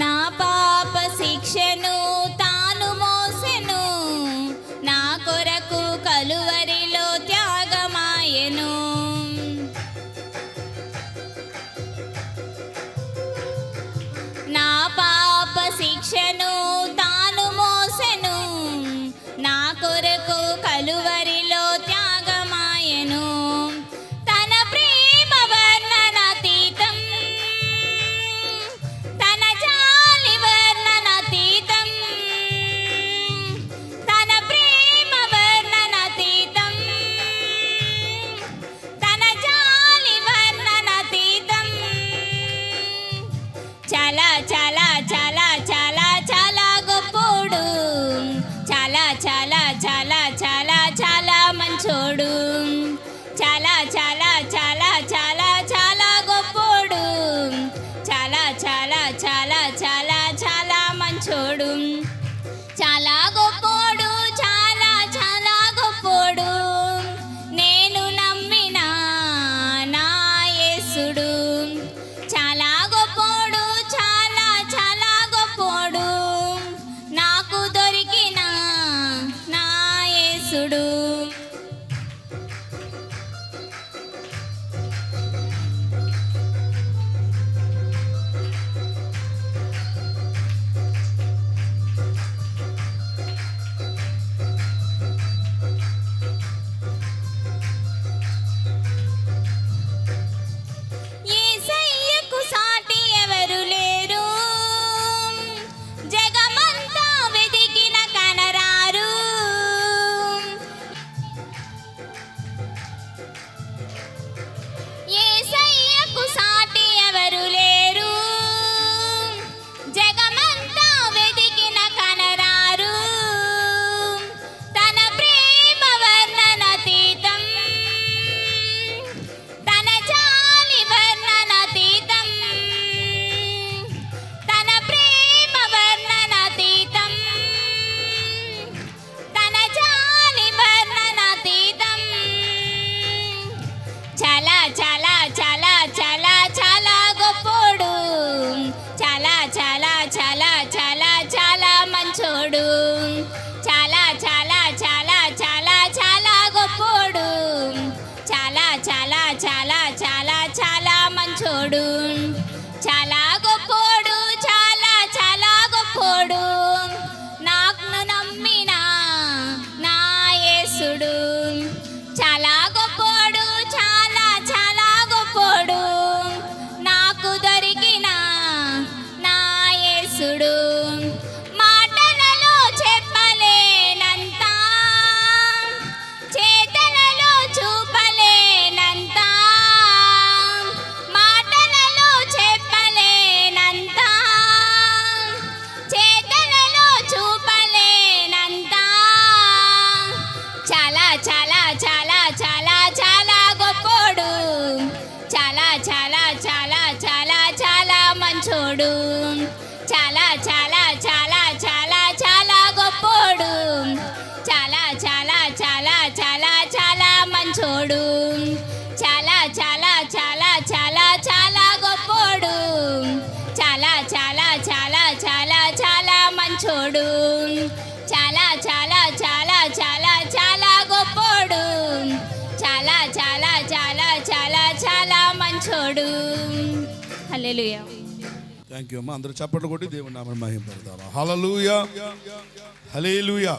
నా పాప శిక్షను తాను మోసెను. నా కొరకు కలువరిలో త్యాగమాయను. నా పాప శిక్షను chala, chala, chala. చాలా చాలా చాలా చూడు చాలా చాలా చాలా చాలా చాలా గొప్పోడు చాలా చాలా చాలా చాలా చాలా మంచోడు చాలా చాలా చాలా చాలా చాలా గొప్పోడు చాలా చాలా చాలా చాలా చాలా మంచోడు హల్లెలూయా థ్యాంక్ యూ అమ్మా అందరూ చప్పట్లు కొట్టి దేవుని నామని మహిమ పెడతాము హలలుయా హలేలుయా